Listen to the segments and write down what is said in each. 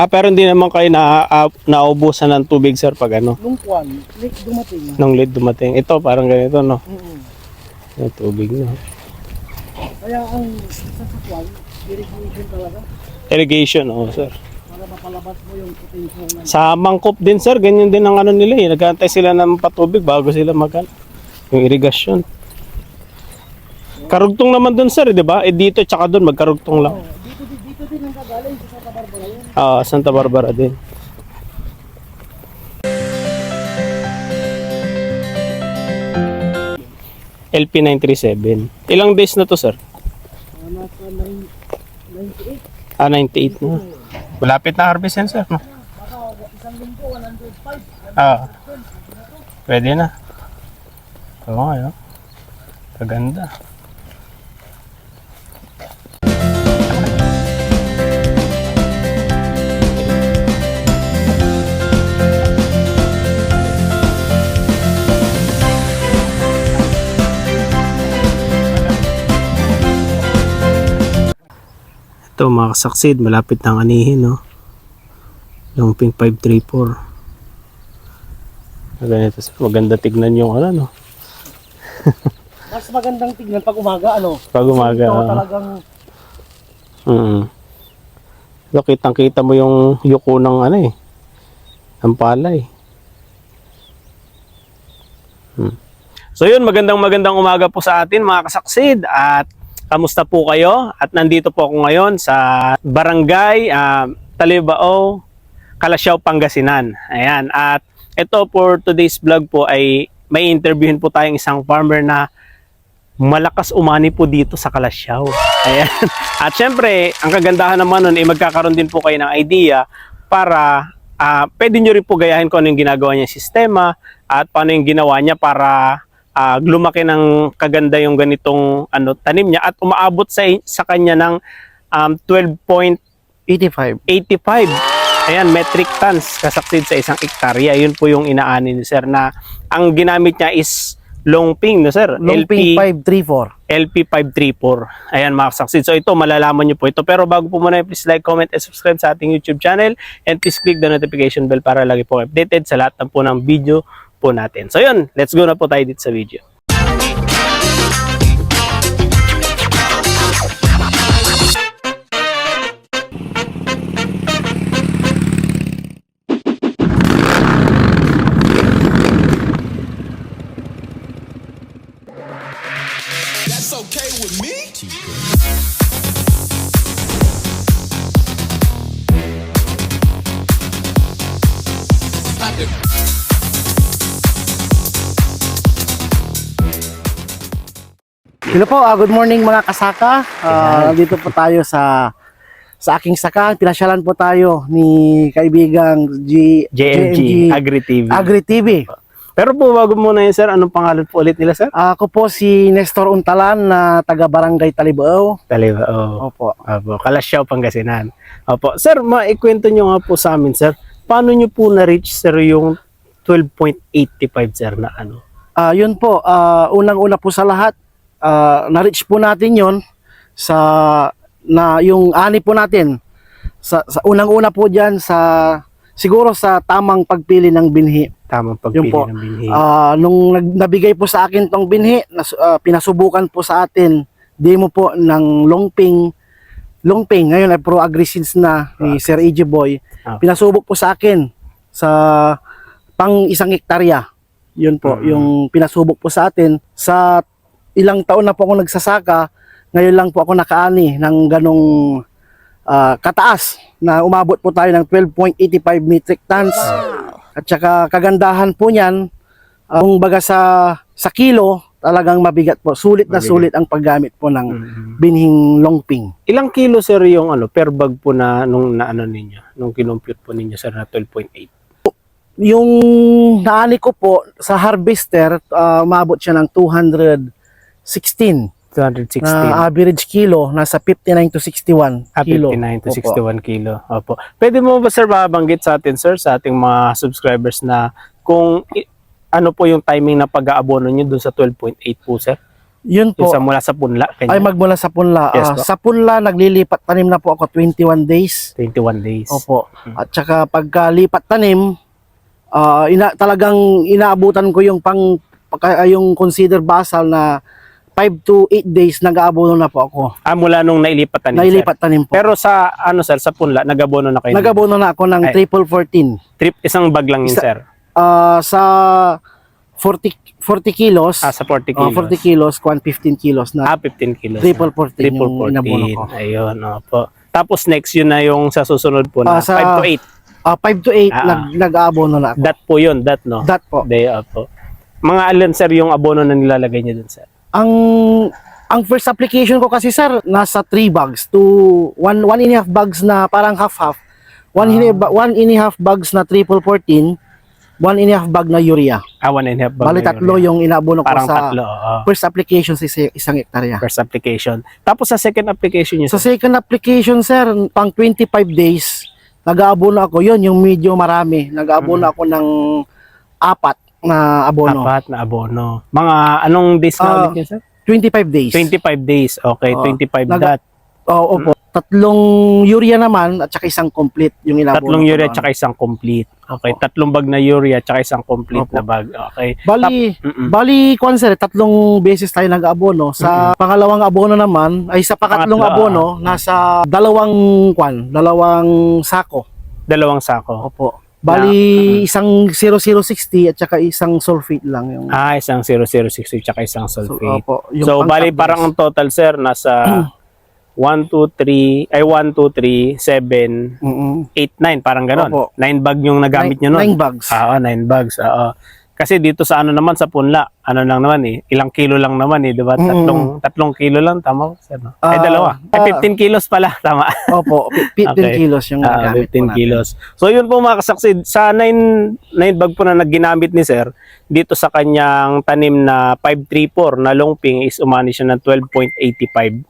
Ah, pero hindi naman kayo na, ah, naubusan ng tubig, sir, pag ano, Nung kwan, like dumating. nung lead dumating. Ito, parang ganito, no? Mm-mm. Yung tubig, no? Kaya ang sa sakwan, irrigation talaga Irrigation, oh, sir. para mapalabas mo yung potential ng Sa mangkop din, sir, ganyan din ang ano nila, eh. Nagantay sila ng patubig bago sila mag Yung irrigation. Karugtong naman dun, sir, di ba? Eh, dito, tsaka dun, magkarugtong lang. Oh, dito, dito, dito din ang kagaling sa Barbara yun. Ah, Santa Barbara din. LP937. Ilang days na to, sir? Uh, 9, 98. Ah, 98 na. Malapit na harvest yan, sir. No? Baka isang linggo, 105. Ah, pwede na. Oo nga, no? Kaganda. Ito mga kasaksid, malapit ng anihin, no? Yung pink 534. Ah, Ganito, maganda tignan yung ano, no? Mas magandang tignan pag umaga, ano? Pag umaga, Ito talagang Mm. So, kitang-kita mo yung yuko ng ano eh. Ng palay. Hmm. So yun, magandang magandang umaga po sa atin mga kasaksid at kamusta po kayo? At nandito po ako ngayon sa Barangay ah, Talibao, Kalasyaw, Pangasinan. Ayan, at ito for today's vlog po ay may interviewin po tayong isang farmer na malakas umani po dito sa Kalasyaw. Ayan. At syempre, ang kagandahan naman nun, ay magkakaroon din po kayo ng idea para ah, pwede nyo rin po gayahin kung ano yung ginagawa niya sistema at paano yung ginawa niya para ah, lumaki ng kaganda yung ganitong ano tanim niya at umaabot sa sa kanya ng um, 12.85 ayan metric tons kasaksid sa isang ektarya yun po yung inaani ni sir na ang ginamit niya is long ping no sir Lumping 534. LP534. Ayan mga kasaksid. So ito, malalaman nyo po ito. Pero bago po muna, please like, comment, and subscribe sa ating YouTube channel. And please click the notification bell para lagi po updated sa lahat ng po ng video po natin. So yun, let's go na po tayo dito sa video. Hello po, ah, good morning mga kasaka. Ah, dito po tayo sa sa aking saka. Pinasyalan po tayo ni kaibigang G, JMG, Agri TV. Agri TV. Pero po, bago muna yun, sir, anong pangalan po ulit nila, sir? Ako po si Nestor Untalan na taga Barangay Talibao. Taliba, oh. Opo. Opo, Kalasyaw, Pangasinan. Opo. Sir, maikwento nyo nga po sa amin, sir. Paano nyo po na-reach, sir, yung 12.85, sir, na ano? Ah, yun po, ah, unang-una po sa lahat, ah, na-reach po natin yon sa na yung ani po natin sa, sa unang-una po diyan sa siguro sa tamang pagpili ng binhi. Tamang pagpili po. ng binhi. Ah, nung nag, nabigay po sa akin tong binhi, nas, ah, pinasubukan po sa atin demo po ng longping longping ngayon ay pro agri-seeds na ni Sir AJ Boy. Ah. Pinasubok po sa akin sa pang isang hektarya. Yun po, Mm. yung pinasubok po sa atin sa ilang taon na po ako nagsasaka, ngayon lang po ako nakaani ng ganong ah, kataas na umabot po tayo ng 12.85 metric tons. At saka kagandahan po niyan, uh, kung baga sa sa kilo, talagang mabigat po. Sulit na Mabigat. sulit ang paggamit po ng Mhm. binhing longping. Ilang kilo sir yung ano per bag po na nung naano ninyo, nung kinompute po ninyo sir na 12.8. Yung naani ko po sa harvester, uh, umabot siya ng 216 216. na average kilo, nasa 59 to 61 Ah, kilo. 59 to Opo. 61 kilo. Opo. Pwede mo ba sir mabanggit sa atin sir sa ating mga subscribers na kung ano po yung timing na pag-aabono nyo dun sa 12.8 po sir? Yun Yung po, sa mula sa punla, kanya, ay magmula sa punla. Yes po. sa punla, naglilipat tanim na po ako 21 days. 21 days. Opo. Hmm. At saka pagkalipat tanim, ah, ina, talagang inaabutan ko yung pang yung consider basal na 5 to 8 days nag-aabono na po ako. Ah, mula nung nailipat tanim, Nailipat tanim sir. po. Pero sa, ano sir, sa punla, nagabono na kayo. Nag-abono na ako ng Ay. triple 14. Trip, isang bag lang yun, Isa- sir. Ah, sa 40 40 kilos, Ah, sa 40 ah, kilos. 40 kilos, kwan 15 kilos na Ah, 15 kilos. triple 14 Triple yung inabono 14. ko. Ayun, opo. Tapos next yun na yung sa susunod po na Ah, sa- 5 to 8. Ah, 5 to 8 Ah, nag nag-aabono na ako. That po yun, that no. That po. Day opo. Mga alin sir yung abono na nilalagay niyo dun sir? Ang ang first application ko kasi sir nasa 3 bags to 1 one and a half bags na parang half half. One, one and a half bags na triple 14, one and a half bag na urea. Ah, one and a half bag Bali tatlo yun. yung inabono ko Parang sa tatlo, oo. first application sa isa- isang hektarya. First application. Tapos sa second application niyo, Sa sir, second application sir, pang 25 days, nag-aabono ako. Yun yung medyo marami. Nag-aabono ako ng apat na abono. apat na abono. Mga anong days na Ah, ulit yun, sir? 25 days. 25 days. Okay, Oo. 25 Nag- that. Oo, opo. Tatlong urea naman at saka isang complete yung inabono. Tatlong ko urea doon. tsaka isang complete. Okay, Opo. tatlong bag na urea tsaka isang complete Opo. na bag. Okay. Bali, Mm-mm. bali kwan sir, tatlong beses tayo nag-abono. Sa pangalawang abono naman, ay sa pangatlong Pangatlo, abono, nasa dalawang kwan, dalawang sako. Dalawang sako. Opo. Bali, isang 0060 at saka isang sulfate lang yung Ah, isang 0060 tsaka isang so, sulfate. opo, yung So, bali parang ang total sir nasa 1 2 3 ay 1 2 3 7 Mm-mm. 8 9 parang ganon. Opo. 9 bag yung nagamit niyo noon. Nine bags. Oo, 9 bags. Oo. Kasi dito sa ano naman sa punla, ano lang naman eh, ilang kilo lang naman eh, 'di ba? Mm. Tatlong tatlong kilo lang tama ba? sir, no? Ay Ah, dalawa. Ay ah. 15 kilos pala, tama. Opo, pi- 15 Okay. kilos yung Ah, nagamit po 15 natin. kilos. So yun po mga kasaksid, sa 9 9 bag po na nagginamit ni sir, dito sa kanyang tanim na 534 na longping is umani siya ng 12.85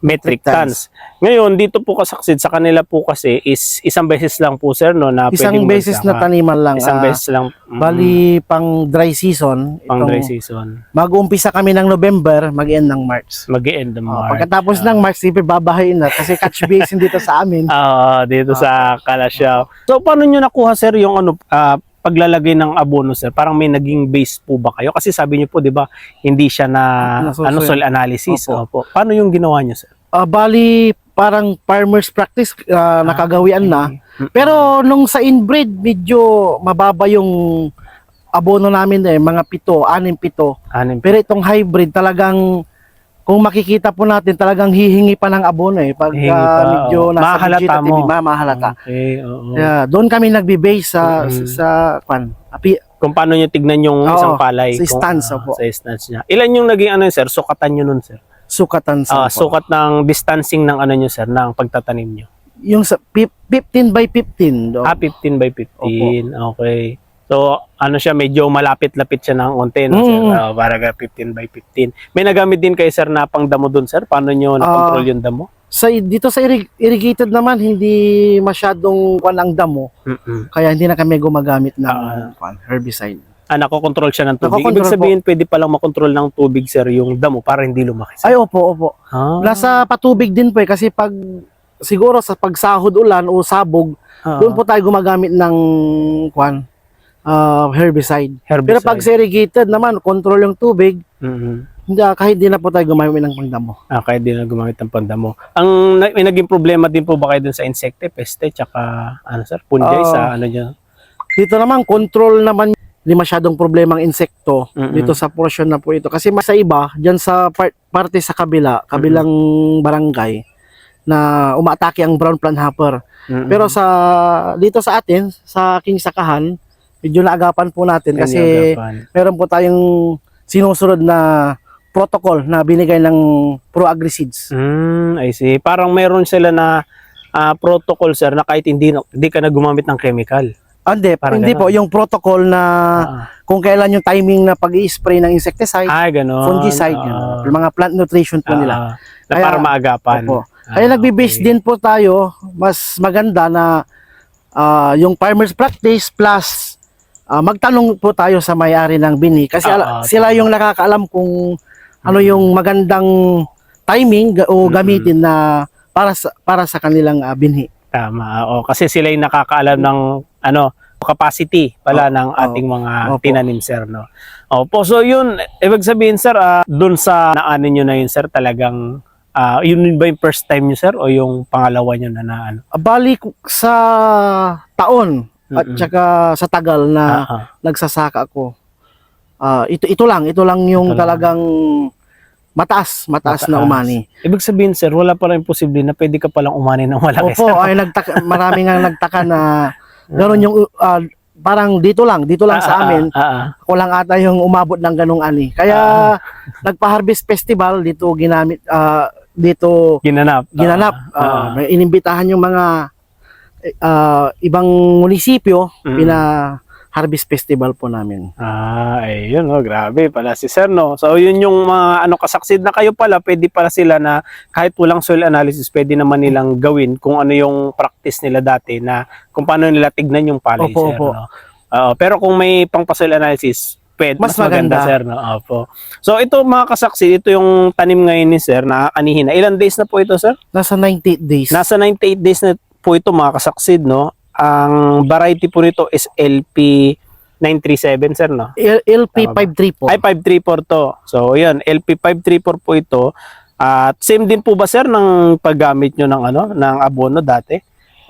metric tons. Ngayon, dito po kasaksid sa kanila po kasi is isang beses lang po sir no na Isang beses na taniman lang. Isang ah, beses lang. mm, Bali, pang dry season. pang dry season. Mag-uumpisa kami ng November, mag-end ng March. Mag-end ng Oh, March. pagkatapos ng March, siyempre babahayin na kasi catch basin dito sa amin. Ah, dito sa Kalasyaw. So paano niyo nakuha sir yung ano ah, paglalagay ng abono sir? Parang may naging base po ba kayo? Kasi sabi niyo po 'di ba, hindi siya na Na soil- ano soil analysis. Opo. Opo. Paano yung ginawa niyo sir? Ah, bali, parang farmer's practice ah, nakagawian na. Mm. Pero nung sa inbreed, medyo mababa yung abono namin eh, mga pito, anim pito. Anim. Pero itong hybrid talagang kung makikita po natin talagang hihingi pa ng abono eh pag Hihingi ah, pa, medyo oo. nasa Mahalata mo. ma- mahalata. Okay, oo. Kaya doon kami nagbe-base sa Mm. sa kwan. Api, Kung paano niyo tignan yung Oo, isang palay. sa kung, stance, ah, opo. Sa stance niya. Ilan yung naging ano sir? Sukatan niyo nun sir? sukatan Ah, sa po. sukat ng distancing ng ano niyo sir, ng pagtatanim niyo. Yung sa fif- 15 by 15 do. Ah, 15 by 15. Okay. So, ano siya, medyo malapit-lapit siya ng onte, no, sir? Mm. Ah, para ka 15 by 15. May nagamit din kayo, sir, na pang damo dun, sir? Paano nyo na-control Ah. yung damo? Sa dito sa irrig- irrigated naman hindi masyadong kwan ang damo Mm-mm. kaya hindi na kami gumagamit ng Ah. kwan, herbicide. Ah, nakokontrol siya ng tubig. Ibig sabihin, pwede palang makontrol ng tubig, sir, yung damo para hindi lumaki, sir. Ay opo opo. ah. Nasa patubig din po eh kasi pag siguro sa pagsahod ulan o sabog Ah. doon po tayo gumagamit ng kwan ah, herbicide. Herbicide. Pero pag sa irrigated naman control yung tubig Mhm. hindi ah, kahit di na po tayo gumamit ng pangdamo. Ah, kaya din na gumamit ng pandamo. Ang may naging problema din po ba kayo dun sa insecte, peste, tsaka ano sir, fungi Ah. sa ano niya? Dito naman control naman hindi masyadong problemang insekto Mm-mm. dito sa portion na po ito kasi mas sa iba diyan sa part, parte sa kabila kabilang barangay na umaatake ang brown plant hopper Mhm. pero sa dito sa atin sa aking sakahan medyo naagapan po natin kasi meron po tayong sinusunod na protocol na binigay ng Pro-Agri-Seeds. Mm, I see. Parang meron sila na ah, protocol sir na kahit hindi hindi ka na gumamit ng chemical. Ah, Hindi, Parang hindi ganon. po yung protocol na Ah, kung kailan yung timing na pag-i-spray ng insecticide, ay, ganon. fungicide, Ah, yun, mga plant nutrition po nila. ah, na Kaya- para maagapan. Opo. Ah, Kaya nagbe-base okay. din po tayo, mas maganda na ah, yung farmer's practice plus ah, magtanong po tayo sa may-ari ng bini kasi ala- ah, sila yung nakakaalam kung ano yung magandang timing o gamitin na para sa para sa kanilang ah, binhi. Tama. Oo, kasi sila yung nakakaalam ng ano, capacity pala Oo, ng ating mga Opo. tinanim sir no. Opo, so yun ibig sabihin sir, ah, dun sa naanin niyo na yun sir, talagang ah, yun ba yung first time niyo sir o yung pangalawa niyo na naano? Bali ku- sa taon at saka sa tagal na Ah, ah. nagsasaka ako. Ah, ito ito lang, ito lang yung Ito lang. talagang mataas, mataas, na Mataas. umani. Ibig sabihin sir, wala pa rin posible na pwede ka palang umani ng malaki. Opo, ay nagtaka, marami nga nagtaka na gano'n yung ah, parang dito lang, dito lang Ah, sa ah, amin, ah, ah. ako lang ata yung umabot ng ganung ani. Kaya nagpa-harvest festival dito ginamit ah, dito Ginanap. ginanap. Ah, ah. Ah, may inimbitahan yung mga ah, ibang munisipyo Mm. pina harvest festival po namin. Ah, ayun, oh, grabe pala si Sir, no? So, yun yung mga ano kasaksid na kayo pala, pwede pala sila na kahit walang soil analysis, pwede naman nilang gawin kung ano yung practice nila dati na kung paano nila tignan yung palay, Opo, Sir, opo. no? Oo, pero kung may pang soil analysis, pwede, mas, Mas maganda, maganda. Sir, no? Opo. So, ito mga kasaksid, ito yung tanim ngayon ni Sir na anihin na. Ilan days na po ito, Sir? Nasa 98 days. Nasa 98 days na po ito mga kasaksid, no? Ang variety po nito is LP 937, Sir, no? L- LP Tama ba? 53 po. Ay, 534 to. So, yun, LP534 po ito. At same din po ba, sir, ng paggamit nyo ng ano, ng abono dati?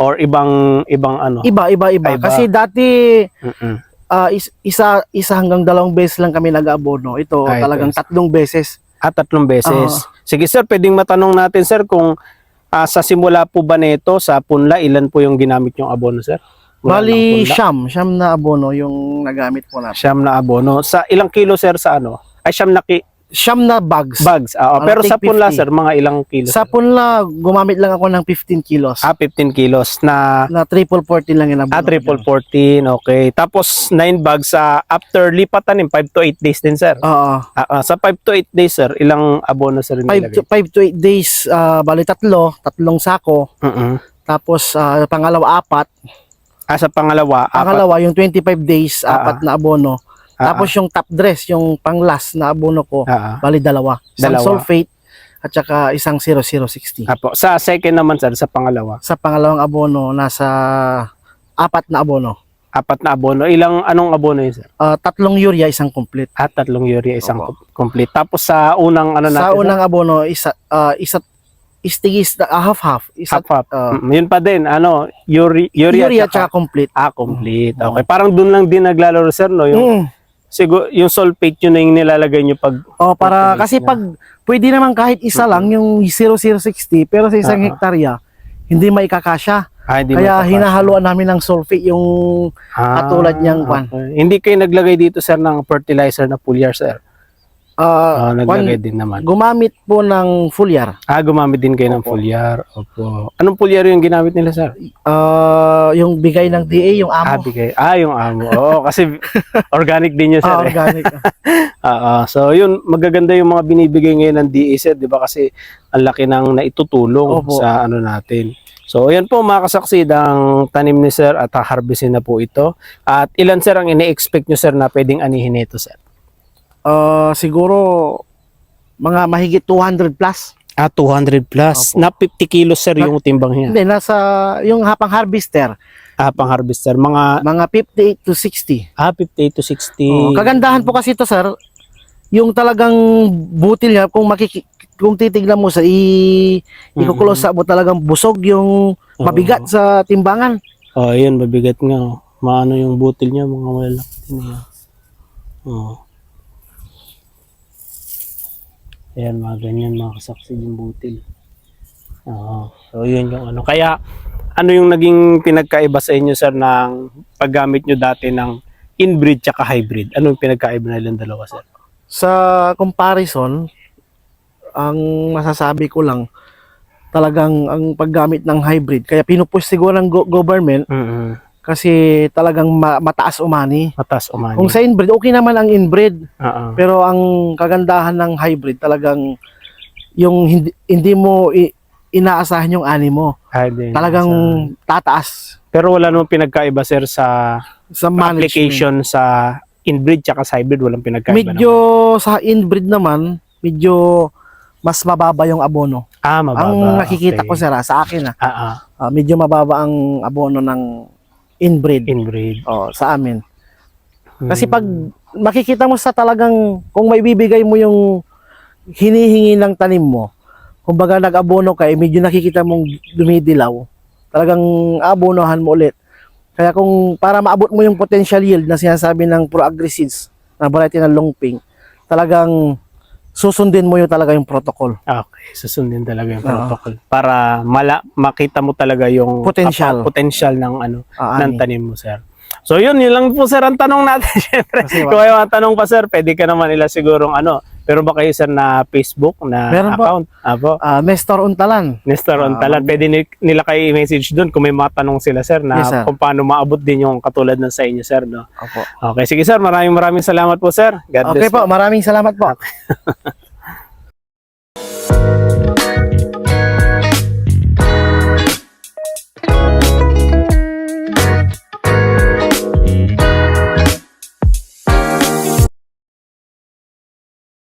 Or ibang, ibang ano? Iba, iba, iba. Iba. Kasi dati Mm-mm. ah, is- isa isa hanggang dalawang beses lang kami nag-abono. Ito Ay, talagang yes. tatlong beses. At tatlong beses. Sige, sir, pwedeng matanong natin, sir, kung ah, sa simula po ba nito, sa punla, ilan po yung ginamit yung abono, sir? Mula Bali, siyam. Siyam na abono yung nagamit po natin. Siyam na abono. Sa ilang kilo, sir, sa ano? Ay, siyam na ki- Siyam na bags. bags. Ah, Ano, pero sa punla, 50. sir, mga ilang kilo? Sa punla, gumamit lang ako ng 15 kilos. Ah, 15 kilos na na triple 14 lang abono. Ah, triple 14, okay. Tapos 9 bags sa after lipat tanim 5 to 8 days din, sir. Oo. Ah, ah, sa 5 to 8 days, sir, ilang abono sir 5 to, nilagay? 5 to 8 days, ah, bali tatlo, tatlong sako. Mm-mm. Tapos ah, pangalawa apat. Ah, sa pangalawa, apat. Pangalawa yung 25 days, Ah, apat na abono. Ah, Tapos yung top dress, yung pang last na abono ko, ah, ah. bali dalawa. Isang Dalawa. sulfate at saka isang 0060. Apo. Sa second naman, sir, sa pangalawa, Sa pangalawang abono, nasa apat na abono. apat na abono. Ilang, anong abono yun, sir? Ah, tatlong urea, isang complete. At tatlong urea, isang Opo. complete. Tapos sa unang, ano natin, Sa unang abono, isa, ah, isa, istigis, ah, half-half. Isa, half, half. ah, Mm, yun pa din, ano, urea, urea, urea, tsaka- tsaka complete. Ah, complete. Oo. Okay. Parang doon lang din naglalaro, sir, no? Yung, Mm. Siguro, yung sulfate yun na yung nilalagay nyo pag Oh, para kasi na. pag pwede naman kahit isa lang yung 0060 pero sa isang Oo. hektarya hindi maikakasya. Ah, hindi Kaya magkakasya. hinahaluan namin ng sulfate yung Ah, katulad niyang kwan. okay. Hindi kayo naglagay dito sir ng fertilizer na foliar sir. Ah, Ah, naglagay din naman. gumamit po ng foliar. Ah, gumamit din kayo ng Opo. foliar. Opo. Anong foliar yung ginamit nila sir? Ah, yung bigay ng DA yung Ah, amo. bigay. Ah, yung amo. Oo, kasi organic din yun sir. Ah, eh. organic. Ah, ah. so yun, magaganda yung mga binibigay ngayon ng DA sir, 'di ba? Kasi ang laki ng naitutulong Opo. sa ano natin. So, ayan po mga kasaksid ang tanim ni sir at harvestin na po ito. At ilan sir ang ine-expect nyo sir na pwedeng anihin nito sir? Ah, siguro mga mahigit 200 plus. Ah, 200 plus. Opo. Na 50 kilos sir Na- yung timbang niya. Hindi nasa yung hapang harvester, Ah, pang harvester. Mga mga 58 to 60. ah, 58 to 60. Oh, kagandahan po kasi ito, sir, yung talagang butil niya, kung makiki kung titignan mo sa i ikukulos sa mo talagang busog yung mabigat sa timbangan. Oh, ayun, mabigat nga. oh. Maano yung butil niya, mga din niya. Oh. Ayan, mga ganyan, mga kasaksid yung butil. Oo. So, yun yung ano. Kaya, ano yung naging pinagkaiba sa inyo, sir, ng paggamit nyo dati ng inbreed tsaka hybrid? Ano yung pinagkaiba na ilang dalawa, sir? Sa comparison, ang masasabi ko lang, talagang ang paggamit ng hybrid, kaya pinupush siguro ng go- government mm kasi talagang ma- mataas umani. Matas umani. Kung sa inbreed, okay naman ang inbreed. Oo. Pero ang kagandahan ng hybrid talagang yung hindi, hindi mo inaasahan yung ani mo. Ah, din. Talagang Sa- tataas pero wala namang pinagkaiba, sir, sa sa application sa inbreed tsaka sa hybrid walang pinagkaiba Medyo sa inbreed naman, medyo mas mababa yung abono. Ah, mababa. ang nakikita okay. ko sir ah, sa akin ah, Ah, ah, ah, medyo mababa ang abono ng inbreed inbreed. oh, sa amin. Kasi Hmm. pag makikita mo sa talagang kung may bibigay mo yung hinihingi ng tanim mo, kumbaga nag-abono ka, eh, medyo nakikita mong dumidilaw, talagang abonohan mo ulit. Kaya kung para maabot mo yung potential yield na sinasabi ng Pro Agri Seeds na variety ng Longping, talagang susundin mo yung talaga yung protocol. Okay, susundin talaga yung Oo. protocol para mala makita mo talaga yung Potential. potential ng ano Ah, ng ani. tanim mo, sir. So yun, yun lang po sir ang tanong natin. Wa- kung may tanong pa sir, pwede ka naman ila sigurong ano. Pero ba kayo sir na Facebook na Meron po. account? Apo. Ah, Nestor Untalan. Nestor Ah, Ontalan, pwede ni- nila kayo i-message doon kung may mga tanong sila sir na Yes, sir. kung paano maabot din yung katulad ng sa inyo sir. No? Opo. Okay, sige sir, maraming maraming salamat po sir. God Okay bless po, maraming salamat po.